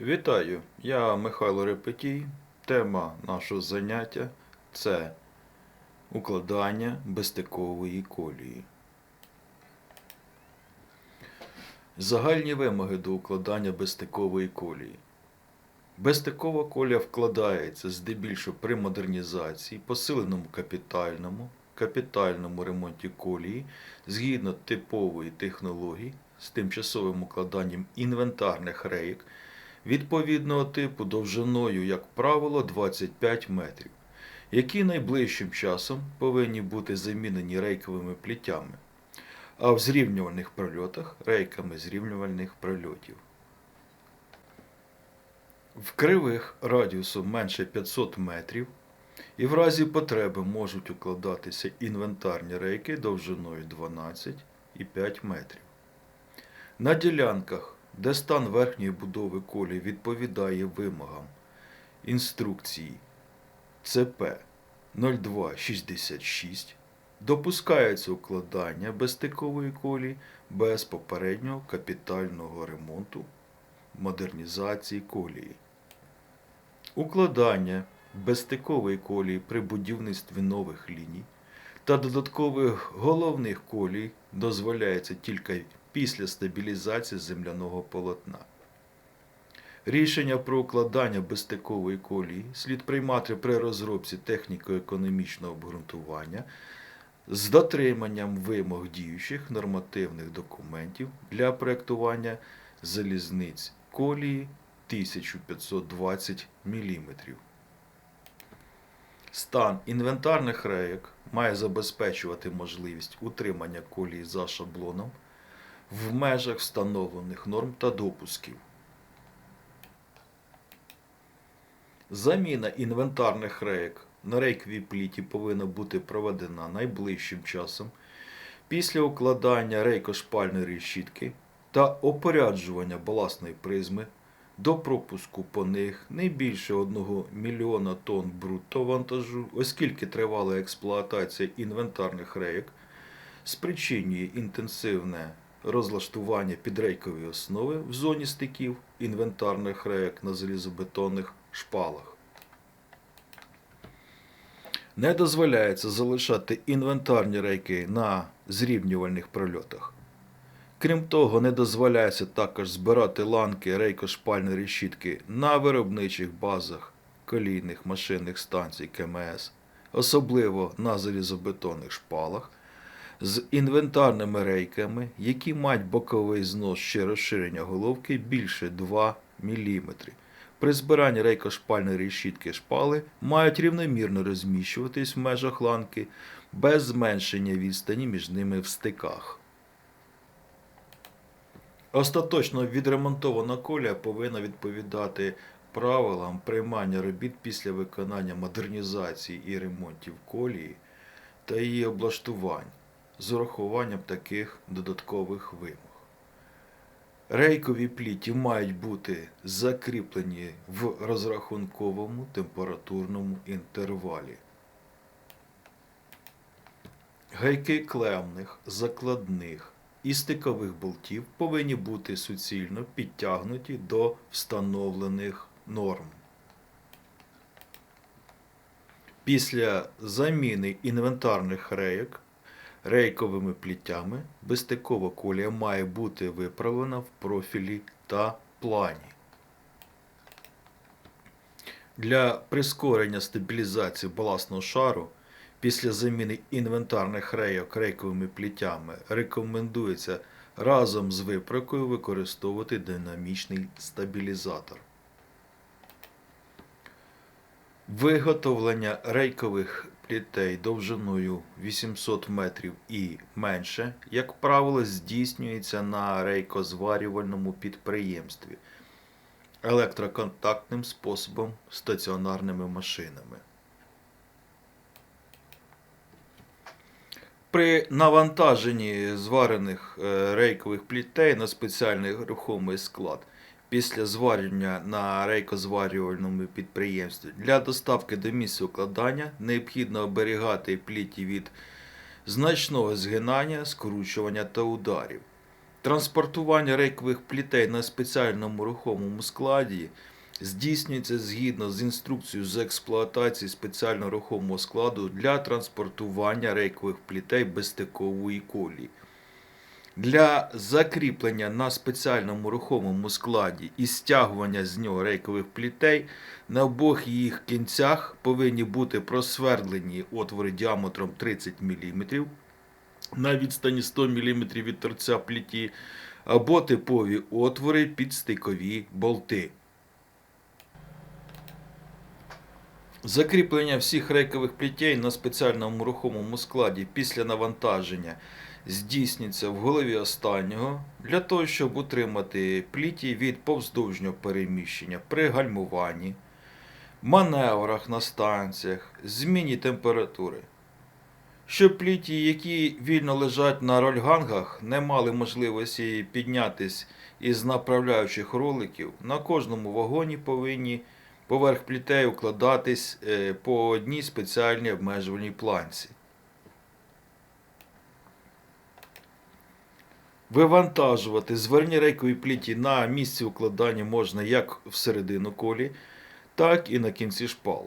Вітаю! Я Михайло Репетій. Тема нашого заняття це укладання безстикової колії. Загальні вимоги до укладання безстикової колії. Безстикова колія вкладається здебільшого при модернізації, посиленому капітальному, капітальному ремонті колії згідно типової технології з тимчасовим укладанням інвентарних рейок відповідного типу довжиною, як правило, 25 метрів, які найближчим часом повинні бути замінені рейковими плітями, а в зрівнювальних прольотах рейками зрівнювальних прольотів. В кривих радіусом менше 500 метрів і в разі потреби можуть укладатися інвентарні рейки довжиною 12 і 5 метрів. На ділянках, де стан верхньої будови колії відповідає вимогам. Інструкції. ЦП. 0266, допускається укладання безстикової колії без попереднього капітального ремонту модернізації колії. Укладання безстикової колії при будівництві нових ліній та додаткових головних колій дозволяється тільки після стабілізації земляного полотна. Рішення про укладання безстикової колії слід приймати при розробці техніко-економічного обґрунтування з дотриманням вимог діючих нормативних документів для проєктування залізниць колії 1520 мм. Стан інвентарних рейок має забезпечувати можливість утримання колії за шаблоном в межах встановлених норм та допусків. Заміна інвентарних рейок на рейковій пліті повинна бути проведена найближчим часом після укладання рейкошпальної решітки та опоряджування баласної призми до пропуску по них не більше 1 мільйона тонн брутто вантажу, оскільки тривала експлуатація інвентарних рейок спричинює інтенсивне розлаштування підрейкової основи в зоні стиків інвентарних рейок на залізобетонних шпалах. Не дозволяється залишати інвентарні рейки на зрівнювальних прольотах. Крім того, не дозволяється також збирати ланки рейкошпальної решітки на виробничих базах колійних машинних станцій КМС, особливо на залізобетонних шпалах, з інвентарними рейками, які мають боковий знос чи розширення головки більше 2 мм. При збиранні рейкошпальної решітки шпали мають рівномірно розміщуватись в межах ланки без зменшення відстані між ними в стиках. Остаточно відремонтована колія повинна відповідати правилам приймання робіт після виконання модернізації і ремонтів колії та її облаштувань з урахуванням таких додаткових вимог. Рейкові пліті мають бути закріплені в розрахунковому температурному інтервалі. Гайки клемних, закладних і стикових болтів повинні бути суцільно підтягнуті до встановлених норм. Після заміни інвентарних рейок рейковими плітями безстикова колія має бути виправлена в профілі та плані. Для прискорення стабілізації баласного шару після заміни інвентарних рейок рейковими плітями рекомендується разом з виправкою використовувати динамічний стабілізатор. Виготовлення рейкових плітей довжиною 800 метрів і менше, як правило, здійснюється на рейкозварювальному підприємстві електроконтактним способом стаціонарними машинами. При навантаженні зварених е, рейкових плітей на спеціальний рухомий склад після зварювання на рейкозварювальному підприємстві для доставки до місця укладання необхідно оберігати пліті від значного згинання, скручування та ударів. Транспортування рейкових плітей на спеціальному рухомому складі здійснюється згідно з інструкцією з експлуатації спеціального рухомого складу для транспортування рейкових плітей безстикової колії. Для закріплення на спеціальному рухомому складі і стягування з нього рейкових плітей на обох їх кінцях повинні бути просвердлені отвори діаметром 30 мм на відстані 100 мм від торця пліті або типові отвори під стикові болти. Закріплення всіх рейкових плітей на спеціальному рухомому складі після навантаження здійснюється в голові останнього для того, щоб утримати пліті від повздовжнього переміщення при гальмуванні, маневрах на станціях, зміні температури. Щоб пліті, які вільно лежать на рольгангах, не мали можливості піднятись із направляючих роликів, на кожному вагоні повинні поверх плітей укладатись е, по одній спеціальній обмежувальній планці. Вивантажувати зверні рейкові пліті на місці укладання можна як всередину колі, так і на кінці шпал.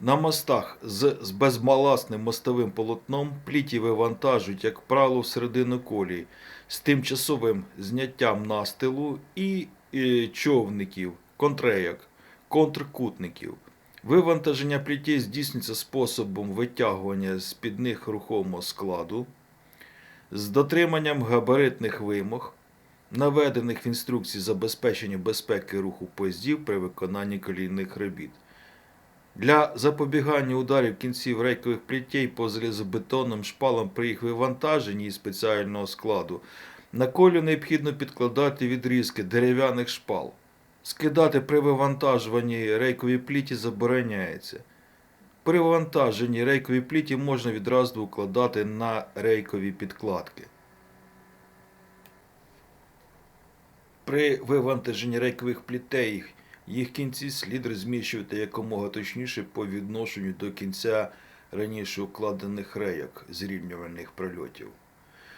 На мостах з, з безбаласним мостовим полотном пліті вивантажують, як правило, всередину колії з тимчасовим зняттям настилу і, е, човників, контрейок, контркутників. Вивантаження плітей здійснюється способом витягування з під них рухомого складу з дотриманням габаритних вимог, наведених в інструкції забезпечення безпеки руху поїздів при виконанні колійних робіт. Для запобігання ударів кінців рейкових плітей по залізобетонним шпалам при їх вивантаженні із спеціального складу на колю необхідно підкладати відрізки дерев'яних шпал. Скидати при вивантажуванні рейкові пліті забороняється. При вивантаженні рейкові пліті можна відразу укладати на рейкові підкладки. При вивантаженні рейкових плітей їх кінці слід розміщувати якомога точніше по відношенню до кінця раніше укладених рейок зрівнювальних прольотів,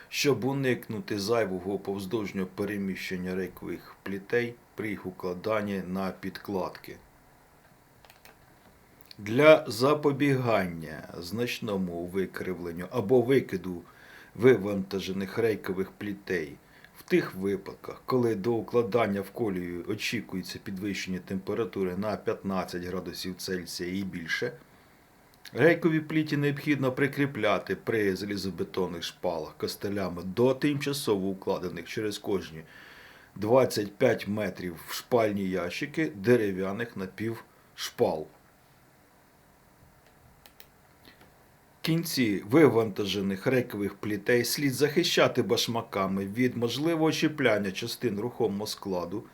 щоб уникнути зайвого повздовжнього переміщення рейкових плітей при їх укладанні на підкладки. Для запобігання значному викривленню або викиду вивантажених рейкових плітей в тих випадках, коли до укладання в колію очікується підвищення температури на 15 градусів Цельсія і більше, рейкові пліті необхідно прикріпляти при залізобетонних шпалах костелями до тимчасово укладених через кожні 25 метрів в шпальні ящики дерев'яних напівшпал. Кінці вивантажених рейкових плітей слід захищати башмаками від можливого чіпляння частин рухомого складу,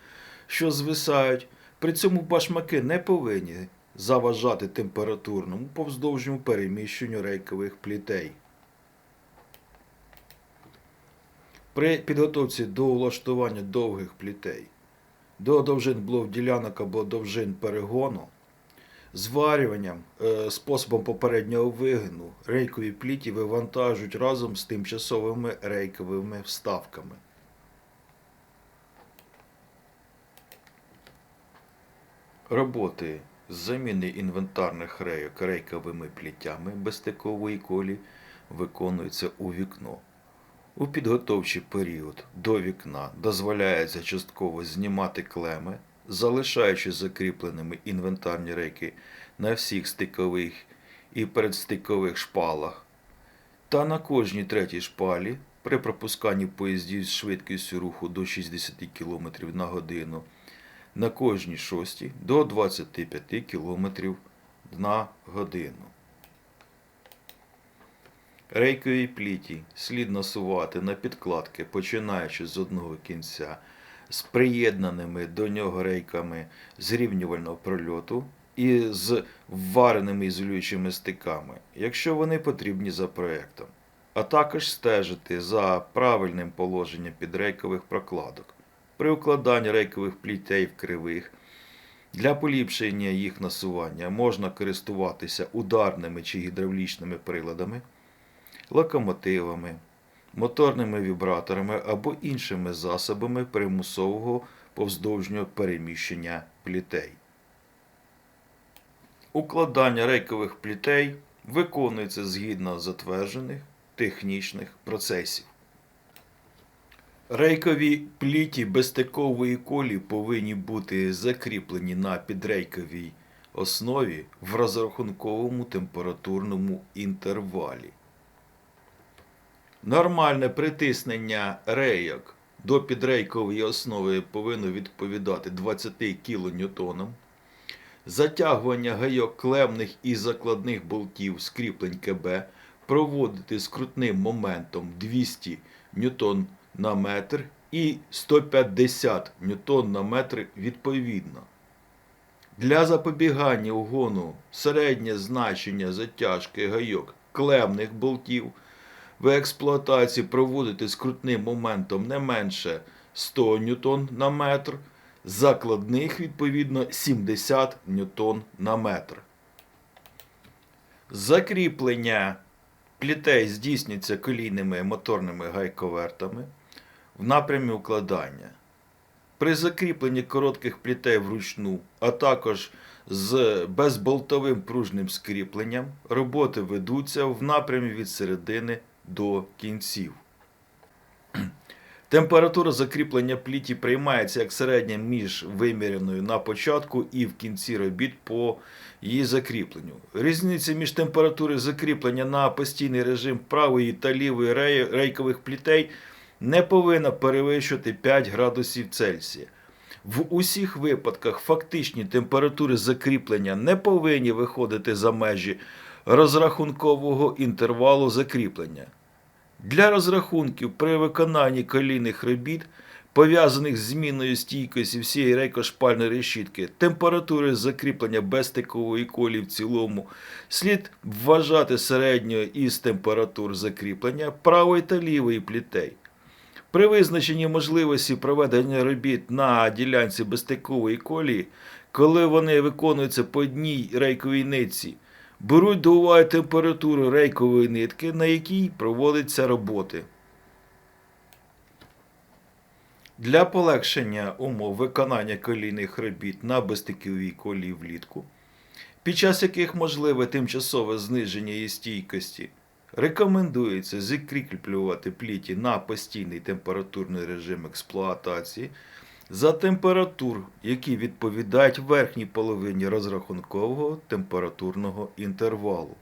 що звисають. При цьому башмаки не повинні заважати температурному повздовжньому переміщенню рейкових плітей. При підготовці до влаштування довгих плітей до довжин блок ділянок або довжин перегону зварюванням, е, способом попереднього вигину рейкові пліті вивантажують разом з тимчасовими рейковими вставками. Роботи з заміни інвентарних рейок рейковими плітями безстикової колі виконуються у вікно. У підготовчий період до вікна дозволяється частково знімати клеми, залишаючи закріпленими інвентарні рейки на всіх стикових і передстикових шпалах, та на кожній третій шпалі при пропусканні поїздів з швидкістю руху до 60 км на годину, на кожній шостій до 25 км на годину. Рейкові пліті слід насувати на підкладки, починаючи з одного кінця, з приєднаними до нього рейками зрівнювального прольоту і з ввареними ізолюючими стиками, якщо вони потрібні за проєктом, а також стежити за правильним положенням підрейкових прокладок. При укладанні рейкових плітей в кривих для поліпшення їх насування можна користуватися ударними чи гідравлічними приладами локомотивами, моторними вібраторами або іншими засобами примусового повздовжнього переміщення плітей. Укладання рейкових плітей виконується згідно затверджених технічних процесів. Рейкові пліті безстикової колі повинні бути закріплені на підрейковій основі в розрахунковому температурному інтервалі. Нормальне притиснення рейок до підрейкової основи повинно відповідати 20 кН. Затягування гайок клемних і закладних болтів з кріплень КБ проводити з крутним моментом 200 ньютон на метр і 150 ньютон на метр відповідно. Для запобігання угону середнє значення затяжки гайок клемних болтів в експлуатації проводити з крутним моментом не менше 100 ньютон на метр, закладних відповідно 70 ньютон на метр. Закріплення плітей здійснюється колійними моторними гайковертами в напрямі укладання. При закріпленні коротких плітей вручну, а також з безболтовим пружним скріпленням, роботи ведуться в напрямі від середини до кінців. Температура закріплення пліті приймається як середня між виміряною на початку і в кінці робіт по її закріпленню. Різниця між температурою закріплення на постійний режим правої та лівої рейкових плітей не повинна перевищувати 5 градусів Цельсія. В усіх випадках фактичні температури закріплення не повинні виходити за межі розрахункового інтервалу закріплення. Для розрахунків при виконанні колійних робіт, пов'язаних з зміною стійкості всієї рейкошпальної решітки, температури закріплення безстикової колії в цілому слід вважати середньою із температур закріплення правої та лівої плітей. При визначенні можливості проведення робіт на ділянці безстикової колії, коли вони виконуються по одній рейковій нитці, беруть до уваги температуру рейкової нитки, на якій проводяться роботи. Для полегшення умов виконання колійних робіт на безстиковій колії влітку, під час яких можливе тимчасове зниження її стійкості, рекомендується закріплювати пліті на постійний температурний режим експлуатації за температур, які відповідають верхній половині розрахункового температурного інтервалу.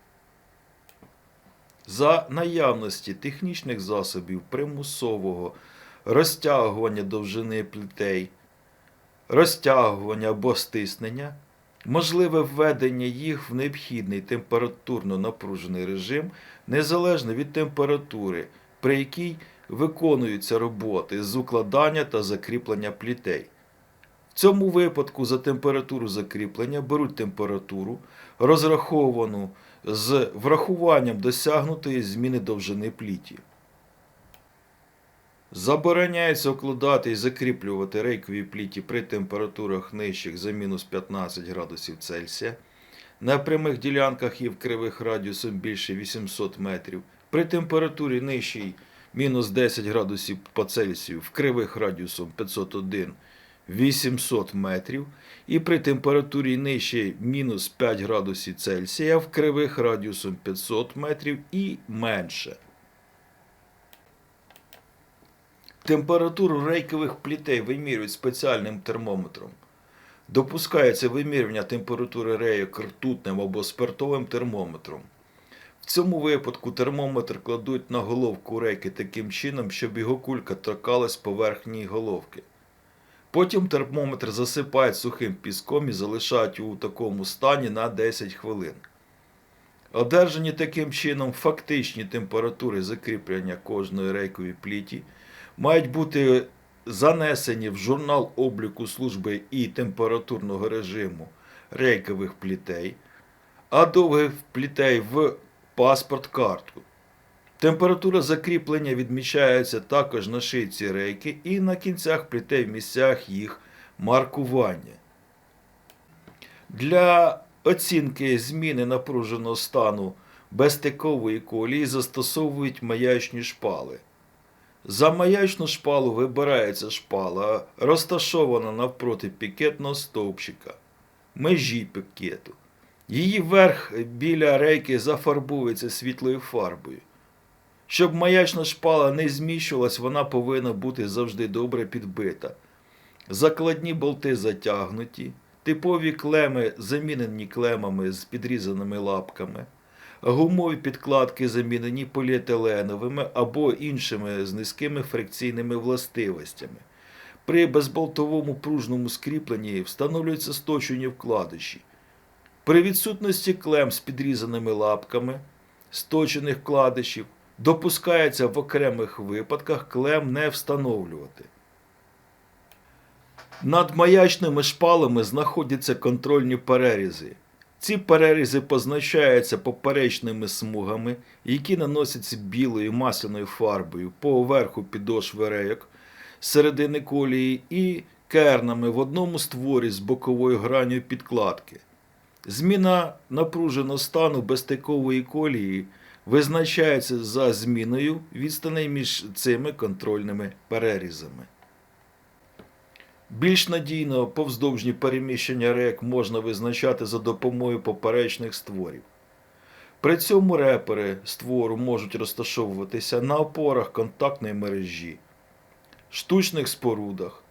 За наявності технічних засобів примусового розтягування довжини плітей, розтягування або стиснення, можливе введення їх в необхідний температурно напружений режим незалежно від температури, при якій виконуються роботи з укладання та закріплення плітей. В цьому випадку за температуру закріплення беруть температуру, розраховану з врахуванням досягнутої зміни довжини пліті. Забороняється укладати і закріплювати рейкові пліті при температурах нижчих за мінус 15 градусів Цельсія, на прямих ділянках і в кривих радіусом більше 800 метрів, при температурі нижчій мінус 10 градусів по Цельсію, в кривих радіусом 501 800 метрів, і при температурі нижче мінус 5 градусів Цельсія, в кривих радіусом 500 метрів і менше. Температуру рейкових плітей вимірюють спеціальним термометром. Допускається вимірювання температури рейок ртутним або спиртовим термометром. В цьому випадку термометр кладуть на головку рейки таким чином, щоб його кулька торкалась поверхні головки. Потім термометр засипають сухим піском і залишають у такому стані на 10 хвилин. Одержані таким чином фактичні температури закріплення кожної рейкової пліті мають бути занесені в журнал обліку служби і температурного режиму рейкових плітей, а довгих плітей в паспорт-картку. Температура закріплення відмічається також на шийці рейки і на кінцях плітей в місцях їх маркування. Для оцінки зміни напруженого стану безстикової колії застосовують маячні шпали. За маячну шпалу вибирається шпала, розташована навпроти пікетного стовпчика, межі пікету. Її верх біля рейки зафарбується світлою фарбою. Щоб маячна шпала не зміщувалась, вона повинна бути завжди добре підбита. Закладні болти затягнуті, типові клеми замінені клемами з підрізаними лапками, гумові підкладки замінені поліетиленовими або іншими з низькими фрикційними властивостями. При безболтовому пружному скріпленні встановлюються сточені вкладиші. При відсутності клем з підрізаними лапками, сточених вкладишів, допускається в окремих випадках клем не встановлювати. Над маячними шпалами знаходяться контрольні перерізи. Ці перерізи позначаються поперечними смугами, які наносяться білою масляною фарбою по верху підошви рейок, середини колії і кернами в одному створі з боковою гранню підкладки. Зміна напруженого стану безстикової колії визначається за зміною відстаней між цими контрольними перерізами. Більш надійно повздовжні переміщення рек можна визначати за допомогою поперечних створів. При цьому репери створу можуть розташовуватися на опорах контактної мережі, штучних спорудах,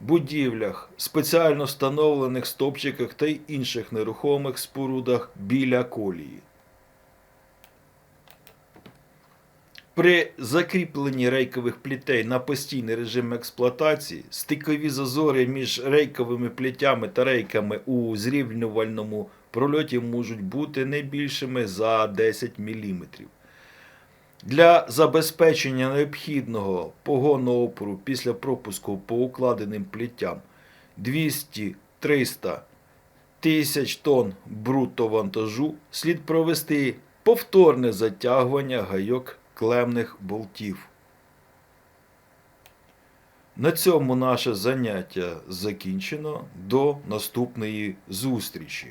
будівлях, спеціально встановлених стопчиках та й інших нерухомих спорудах біля колії. При закріпленні рейкових плітей на постійний режим експлуатації стикові зазори між рейковими плітями та рейками у зрівнювальному прольоті можуть бути не більшими за 10 мм. Для забезпечення необхідного погонного опору після пропуску по укладеним пліттям 200-300 тисяч тонн брутто-вантажу слід провести повторне затягування гайок клемних болтів. На цьому наше заняття закінчено. До наступної зустрічі.